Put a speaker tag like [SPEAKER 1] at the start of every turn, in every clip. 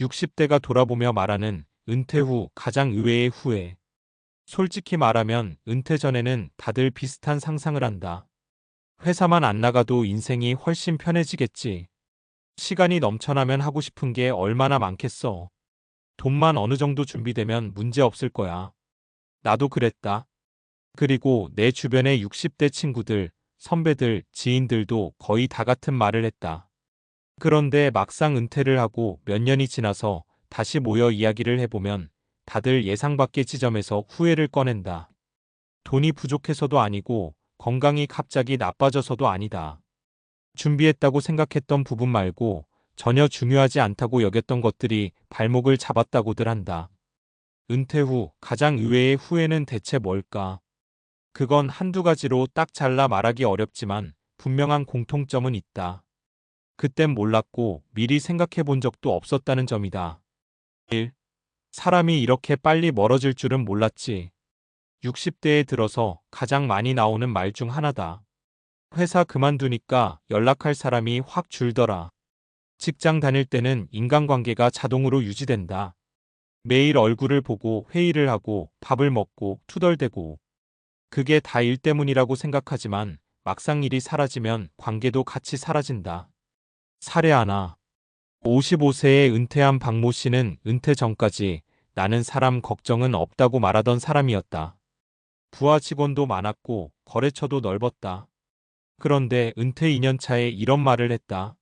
[SPEAKER 1] 60대가 돌아보며 말하는 은퇴 후 가장 의외의 후회. 솔직히 말하면 은퇴 전에는 다들 비슷한 상상을 한다. 회사만 안 나가도 인생이 훨씬 편해지겠지. 시간이 넘쳐나면 하고 싶은 게 얼마나 많겠어. 돈만 어느 정도 준비되면 문제 없을 거야. 나도 그랬다. 그리고 내 주변의 60대 친구들, 선배들, 지인들도 거의 다 같은 말을 했다. 그런데 막상 은퇴를 하고 몇 년이 지나서 다시 모여 이야기를 해보면 다들 예상 밖의 지점에서 후회를 꺼낸다. 돈이 부족해서도 아니고 건강이 갑자기 나빠져서도 아니다. 준비했다고 생각했던 부분 말고 전혀 중요하지 않다고 여겼던 것들이 발목을 잡았다고들 한다. 은퇴 후 가장 의외의 후회는 대체 뭘까? 그건 한두 가지로 딱 잘라 말하기 어렵지만 분명한 공통점은 있다. 그땐 몰랐고 미리 생각해 본 적도 없었다는 점이다. 1. 사람이 이렇게 빨리 멀어질 줄은 몰랐지. 60대에 들어서 가장 많이 나오는 말 중 하나다. 회사 그만두니까 연락할 사람이 확 줄더라. 직장 다닐 때는 인간관계가 자동으로 유지된다. 매일 얼굴을 보고 회의를 하고 밥을 먹고 투덜대고 그게 다 일 때문이라고 생각하지만 막상 일이 사라지면 관계도 같이 사라진다. 사례 하나. 55세에 은퇴한 박모 씨는 은퇴 전까지 나는 사람 걱정은 없다고 말하던 사람이었다. 부하 직원도 많았고 거래처도 넓었다. 그런데 은퇴 2년 차에 이런 말을 했다.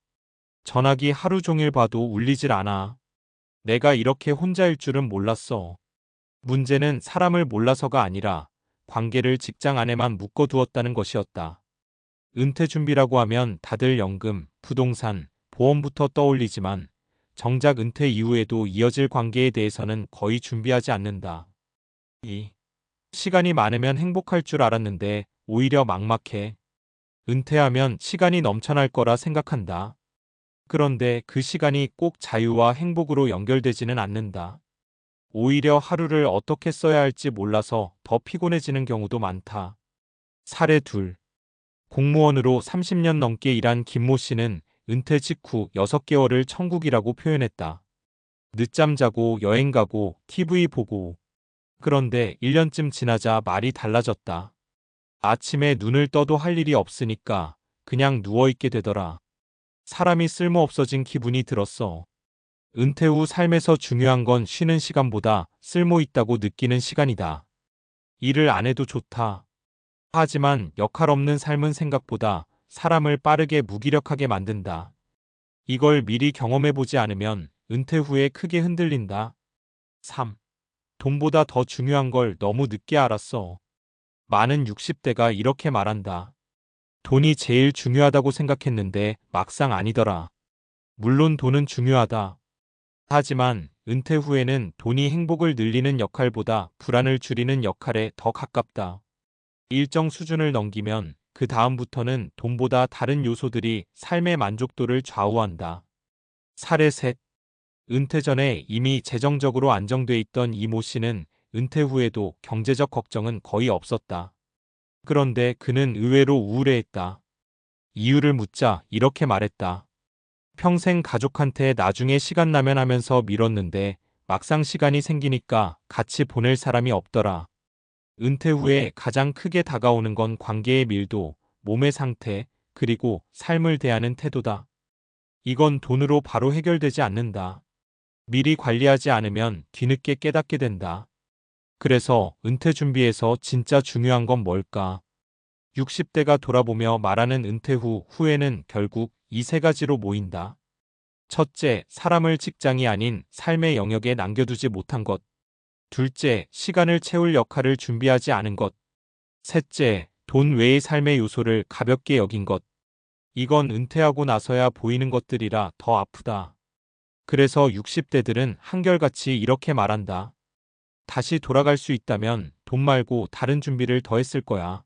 [SPEAKER 1] 전화기 하루 종일 봐도 울리질 않아. 내가 이렇게 혼자일 줄은 몰랐어. 문제는 사람을 몰라서가 아니라 관계를 직장 안에만 묶어두었다는 것이었다. 은퇴 준비라고 하면 다들 연금, 부동산, 보험부터 떠올리지만 정작 은퇴 이후에도 이어질 관계에 대해서는 거의 준비하지 않는다. 2. 시간이 많으면 행복할 줄 알았는데 오히려 막막해. 은퇴하면 시간이 넘쳐날 거라 생각한다. 그런데 그 시간이 꼭 자유와 행복으로 연결되지는 않는다. 오히려 하루를 어떻게 써야 할지 몰라서 더 피곤해지는 경우도 많다. 사례 둘. 공무원으로 30년 넘게 일한 김모 씨는 은퇴 직후 6개월을 천국이라고 표현했다. 늦잠 자고 여행 가고 TV 보고. 그런데 1년쯤 지나자 말이 달라졌다. 아침에 눈을 떠도 할 일이 없으니까 그냥 누워있게 되더라. 사람이 쓸모없어진 기분이 들었어. 은퇴 후 삶에서 중요한 건 쉬는 시간보다 쓸모있다고 느끼는 시간이다. 일을 안 해도 좋다. 하지만 역할 없는 삶은 생각보다 사람을 빠르게 무기력하게 만든다. 이걸 미리 경험해보지 않으면 은퇴 후에 크게 흔들린다. 3. 돈보다 더 중요한 걸 너무 늦게 알았어. 많은 60대가 이렇게 말한다. 돈이 제일 중요하다고 생각했는데 막상 아니더라. 물론 돈은 중요하다. 하지만 은퇴 후에는 돈이 행복을 늘리는 역할보다 불안을 줄이는 역할에 더 가깝다. 일정 수준을 넘기면 그 다음부터는 돈보다 다른 요소들이 삶의 만족도를 좌우한다. 사례 셋. 은퇴 전에 이미 재정적으로 안정돼 있던 이모 씨는 은퇴 후에도 경제적 걱정은 거의 없었다. 그런데 그는 의외로 우울해했다. 이유를 묻자 이렇게 말했다. 평생 가족한테 나중에 시간 나면 하면서 미뤘는데 막상 시간이 생기니까 같이 보낼 사람이 없더라. 은퇴 후에 가장 크게 다가오는 건 관계의 밀도, 몸의 상태, 그리고 삶을 대하는 태도다. 이건 돈으로 바로 해결되지 않는다. 미리 관리하지 않으면 뒤늦게 깨닫게 된다. 그래서 은퇴 준비에서 진짜 중요한 건 뭘까? 60대가 돌아보며 말하는 은퇴 후 후회는 결국 이 세 가지로 모인다. 첫째, 사람을 직장이 아닌 삶의 영역에 남겨두지 못한 것. 둘째, 시간을 채울 역할을 준비하지 않은 것. 셋째, 돈 외의 삶의 요소를 가볍게 여긴 것. 이건 은퇴하고 나서야 보이는 것들이라 더 아프다. 그래서 60대들은 한결같이 이렇게 말한다. 다시 돌아갈 수 있다면 돈 말고 다른 준비를 더 했을 거야.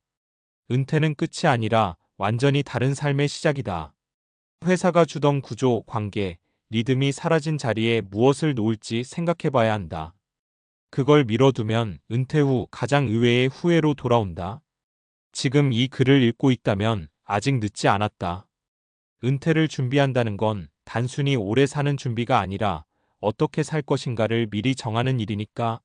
[SPEAKER 1] 은퇴는 끝이 아니라 완전히 다른 삶의 시작이다. 회사가 주던 구조, 관계, 리듬이 사라진 자리에 무엇을 놓을지 생각해 봐야 한다. 그걸 미뤄두면 은퇴 후 가장 의외의 후회로 돌아온다. 지금 이 글을 읽고 있다면 아직 늦지 않았다. 은퇴를 준비한다는 건 단순히 오래 사는 준비가 아니라 어떻게 살 것인가를 미리 정하는 일이니까